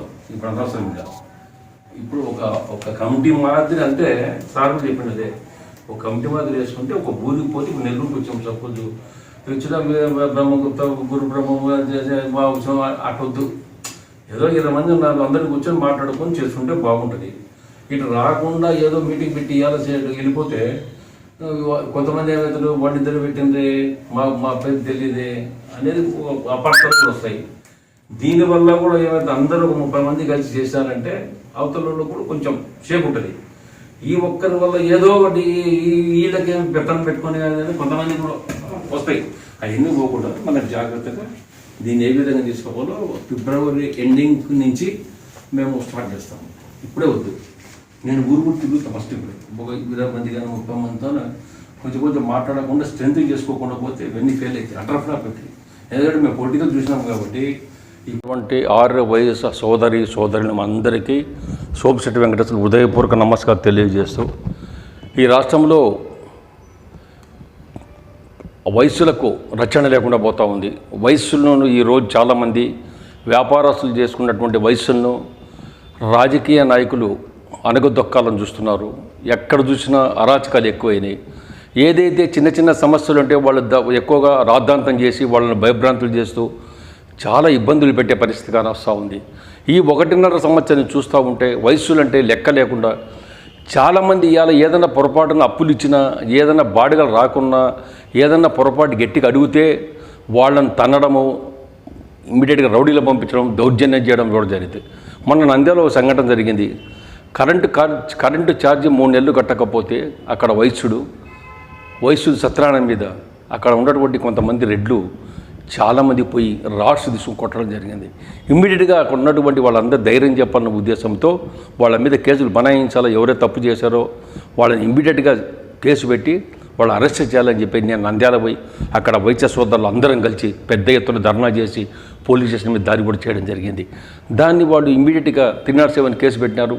ఉండవు ఇప్పుడు అనవసరం ఇంకా ఇప్పుడు ఒక ఒక కమిటీ మాదిరి అంటే సార్ కూడా చెప్పినదే ఒక కమిటీ మాదిరి వేసుకుంటే ఒక ఊరికి పోతే ఇప్పుడు నెల్లూరుకి వచ్చాం సపోజ్. వచ్చిన బ్రహ్మగుప్త గురు బ్రహ్మ అటొద్దు. ఏదో ఇరవై మంది ఉన్నారు అందరిని కూర్చొని మాట్లాడుకొని చేసుకుంటే బాగుంటుంది. ఇటు రాకుండా ఏదో మీటింగ్ పెట్టి ఇవాళ వెళ్ళిపోతే కొంతమంది ఏమవుతారు వాడిద్దరు పెట్టింది మా మా పేరు తెలియదే అనేది అపార్థాలు వస్తాయి. దీనివల్ల కూడా ఏమైతే అందరూ ఒక ముప్పై మంది కలిసి చేశారంటే అవతల వాళ్ళు కూడా కొంచెం సేపు ఉంటుంది. ఈ ఒక్కరి వల్ల ఏదో ఒకటి ఈ- వీళ్ళకి పెత్తనం పెట్టుకొని కానీ కొంతమంది కూడా వస్తాయి. అవన్నీ పోకుండా మనం జాగ్రత్తగా దీన్ని ఏ విధంగా తీసుకోవాలో ఫిబ్రవరి ఎండింగ్ నుంచి మేము స్టార్ట్ చేస్తాము. ఇప్పుడే వద్దు. నేను ఊరు కూడా తిరుగుతాను ఫస్ట్ ఇప్పుడు. ఒక ఇరవై మంది కానీ ముప్పై మందితో కొంచెం కొంచెం మాట్లాడకుండా స్ట్రెంత్ చేసుకోకుండా పోతే ఇవన్నీ ఫెయిల్ అవుతాయి. అటర్ ఫ్లాప్ అవుతాయి. ఎందుకంటే మేము పొలిటికల్ చూసినాం కాబట్టి ఇటువంటి ఆర్య వయసు సోదరి సోదరులు అందరికీ సోమశెట్టి వెంకటేశ్వర హృదయపూర్వక నమస్కారం తెలియజేస్తూ ఈ రాష్ట్రంలో వయస్సులకు రక్షణ లేకుండా పోతూ ఉంది. వయస్సులను ఈరోజు చాలామంది వ్యాపారస్తులు చేసుకున్నటువంటి వయస్సులను రాజకీయ నాయకులు అనగదొక్కాలని చూస్తున్నారు. ఎక్కడ చూసినా అరాచకాలు ఎక్కువైనాయి. ఏదైతే చిన్న చిన్న సమస్యలు ఉంటే వాళ్ళు ఎక్కువగా రాద్ధాంతం చేసి వాళ్ళని భయభ్రాంతులు చేస్తూ చాలా ఇబ్బందులు పెట్టే పరిస్థితి కానొస్తూ ఉంది. ఈ ఒకటిన్నర సంవత్సరం చూస్తూ ఉంటే వయస్సులంటే లెక్క లేకుండా చాలామంది ఇవాళ ఏదైనా పొరపాటున అప్పులు ఇచ్చినా ఏదైనా బాడుగలు రాకున్నా ఏదైనా పొరపాటు గట్టిగా అడిగితే వాళ్ళని తన్నడము ఇమ్మీడియట్గా రౌడీలో పంపించడం దౌర్జన్యం చేయడం కూడా జరిగింది. మొన్న నంద్యాల ఒక సంఘటన జరిగింది. కరెంటు కరెంటు ఛార్జ్ మూడు నెలలు కట్టకపోతే అక్కడ వైశ్యుడు వైశ్యుడు సత్యనారాయణ మీద అక్కడ ఉన్నటువంటి కొంతమంది రెడ్లు చాలామంది పోయి రాడ్స్ తీసుకుని కొట్టడం జరిగింది. ఇమ్మీడియట్గా అక్కడ ఉన్నటువంటి వాళ్ళందరూ ధైర్యం చెప్పాలన్న ఉద్దేశంతో వాళ్ళ మీద కేసులు బనాయించాలో ఎవరైతే తప్పు చేశారో వాళ్ళని ఇమ్మీడియట్గా కేసు పెట్టి వాళ్ళు అరెస్ట్ చేయాలని చెప్పి నేను నంద్యాల పోయి అక్కడ వైద్య సోదరులు అందరం కలిసి పెద్ద ఎత్తున ధర్నా చేసి పోలీస్ స్టేషన్ మీద దారి కూడా చేయడం జరిగింది. దాన్ని వాళ్ళు ఇమ్మీడియట్గా త్రినార్ సెవెన్ కేసు పెట్టినారు.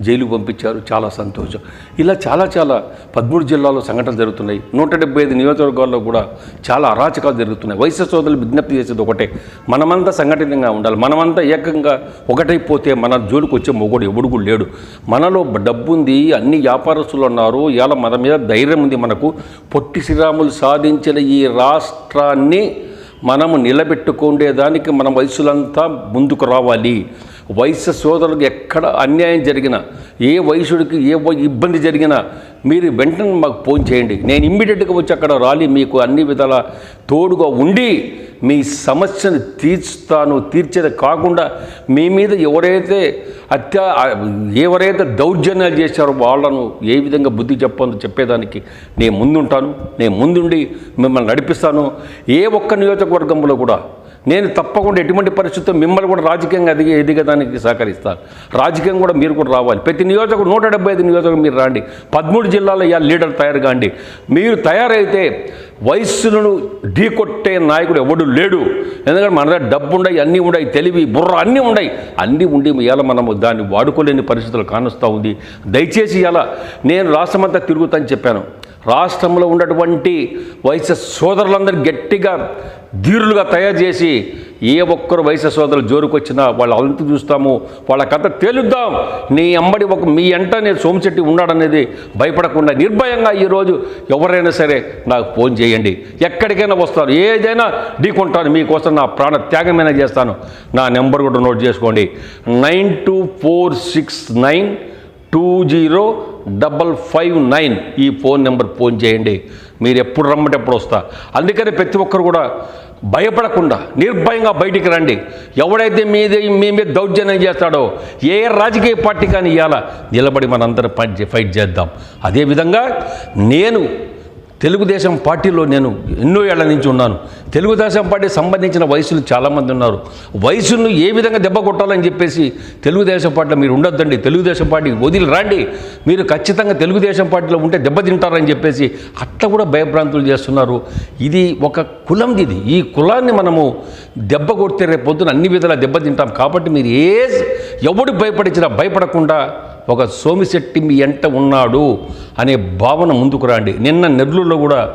జైలు పంపించారు. చాలా సంతోషం. ఇలా చాలా చాలా పదమూడు జిల్లాల్లో సంఘటనలు జరుగుతున్నాయి. నూట డెబ్బై ఐదు నియోజకవర్గాల్లో కూడా చాలా అరాచకాలు జరుగుతున్నాయి. వయసు సోదరులు విజ్ఞప్తి చేసేది ఒకటే. మనమంతా సంఘటితంగా ఉండాలి. మనమంతా ఏకంగా ఒకటైపోతే మన జోలికి వచ్చే మొగుడు ఎవడు కూడా లేడు. మనలో డబ్బు ఉంది అన్ని వ్యాపారస్తులు ఉన్నారు. ఇవాళ మన మీద ధైర్యం ఉంది మనకు. పొట్టి శ్రీరాములు సాధించిన ఈ రాష్ట్రాన్ని మనము నిలబెట్టుకుండేదానికి మన వయసులంతా ముందుకు రావాలి. వయస్సు సోదరులకు ఎక్కడ అన్యాయం జరిగినా ఏ వయసుడికి ఏ ఇబ్బంది జరిగినా మీరు వెంటనే మాకు ఫోన్ చేయండి. నేను ఇమ్మీడియట్గా వచ్చి అక్కడ రాలి మీకు అన్ని విధాల తోడుగా ఉండి మీ సమస్యను తీర్చుతాను తీర్చేది కాకుండా మీ మీద ఎవరైతే అత్యా ఎవరైతే దౌర్జన్యాలు చేశారో వాళ్ళను ఏ విధంగా బుద్ధి చెప్పాలో చెప్పేదానికి నేను ముందుంటాను. నేను ముందుండి మిమ్మల్ని నడిపిస్తాను. ఏ ఒక్క నియోజకవర్గంలో కూడా నేను తప్పకుండా ఎటువంటి పరిస్థితుల్లో మిమ్మల్ని కూడా రాజకీయంగా ఎదిగే ఎదిగేదానికి సహకరిస్తాను రాజకీయం కూడా మీరు కూడా రావాలి. ప్రతి నియోజకవర్గం నూట డెబ్బై ఐదు నియోజకవర్గం మీరు రాండి. పదమూడు జిల్లాలో ఇవాళ లీడర్ తయారు కాండి మీరు తయారైతే వయస్సులను ఢీకొట్టే నాయకుడు ఎవడు లేడు. ఎందుకంటే మన దగ్గర డబ్బు ఉండయి అన్నీ ఉండయి తెలివి బుర్ర అన్నీ ఉండయి. అన్నీ ఉండి ఇలా మనము దాన్ని వాడుకోలేని పరిస్థితులు కానొస్తూ ఉంది. దయచేసి ఇలా నేను రాష్ట్రమంతా తిరుగుతాను చెప్పాను. రాష్ట్రంలో ఉన్నటువంటి వయసు సోదరులందరూ గట్టిగా ధీరులుగా తయారు చేసి ఏ ఒక్కరు వయసు సోదరులు జోరుకొచ్చినా వాళ్ళ అంతు చూస్తాము వాళ్ళ కథ తేలుద్దాం. నీ అమ్మడి ఒక మీ ఎంట నేను సోమశెట్టి ఉన్నాడనేది భయపడకుండా నిర్భయంగా ఈరోజు ఎవరైనా సరే నాకు ఫోన్ చేయండి. ఎక్కడికైనా వస్తాను ఏదైనా ఢీకొంటాను. మీకోసం నా ప్రాణ త్యాగమైనా చేస్తాను. నా నెంబర్ కూడా నోట్ చేసుకోండి. Nine two four six nine two zero double five nine ఈ ఫోన్ నెంబర్ ఫోన్ చేయండి. మీరు ఎప్పుడు రమ్మంటే ఎప్పుడు వస్తా. అందుకని ప్రతి ఒక్కరు కూడా భయపడకుండా నిర్భయంగా బయటికి రండి. ఎవడైతే మీద మీ మీద దౌర్జన్యం చేస్తాడో ఏ రాజకీయ పార్టీ కానీ ఇవాళ నిలబడి మనందరం ఫైట్ ఫైట్ చేద్దాం. అదేవిధంగా నేను తెలుగుదేశం పార్టీలో నేను ఎన్నో ఏళ్ళ నుంచి ఉన్నాను. తెలుగుదేశం పార్టీ సంబంధించిన వయసులు చాలామంది ఉన్నారు. వయసును ఏ విధంగా దెబ్బ కొట్టాలని చెప్పేసి తెలుగుదేశం పార్టీలో మీరు ఉండొద్దండి. తెలుగుదేశం పార్టీకి వదిలి రండి. మీరు ఖచ్చితంగా తెలుగుదేశం పార్టీలో ఉంటే దెబ్బతింటారని చెప్పేసి అట్లా కూడా భయభ్రాంతులు చేస్తున్నారు. ఇది ఒక కులం ఇది. ఈ కులాన్ని మనము దెబ్బ కొడితే రేపు పొద్దున అన్ని విధాలా దెబ్బతింటాం కాబట్టి మీరు ఏ ఎవడు భయపడించినా భయపడకుండా ఒక సోమిశెట్టి మీ ఎంట ఉన్నాడు అనే భావన ముందుకు రండి. నిన్న నెల్లూరులో కూడా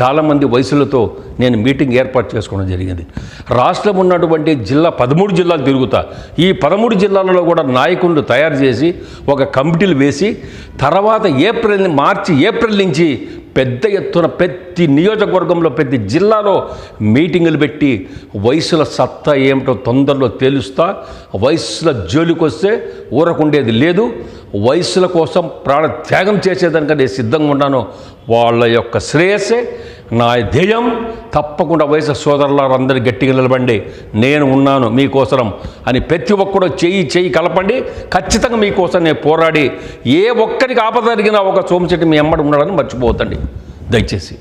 చాలామంది వయసులతో నేను మీటింగ్ ఏర్పాటు చేసుకోవడం జరిగింది. రాష్ట్రం ఉన్నటువంటి జిల్లా పదమూడు జిల్లాలు తిరుగుతా. ఈ పదమూడు జిల్లాలలో కూడా నాయకులను తయారు చేసి ఒక కమిటీలు వేసి తర్వాత ఏప్రిల్ మార్చి ఏప్రిల్ నుంచి పెద్ద ఎత్తున ప్రతి నియోజకవర్గంలో ప్రతి జిల్లాలో మీటింగులు పెట్టి వయసుల సత్తా ఏమిటో తొందరలో తేలుస్తా. వయసుల జోలికి వస్తే ఊరకుండేది లేదు. వయసుల కోసం ప్రాణ త్యాగం చేసేదానికంటే నేను సిద్ధంగా ఉన్నాను. వాళ్ళ యొక్క శ్రేయస్సే. నా ధ్యేయం తప్పకుండా వయసు సోదరులందరూ గట్టిగా నిలబండి నేను ఉన్నాను మీకోసరం అని ప్రతి ఒక్కడు చెయ్యి చెయ్యి కలపండి. ఖచ్చితంగా మీకోసం నేను పోరాడి ఏ ఒక్కరికి ఆపద జరిగినా ఒక సోమచెట్టు మీ అమ్మడు ఉన్నాడని మర్చిపోతండి దయచేసి.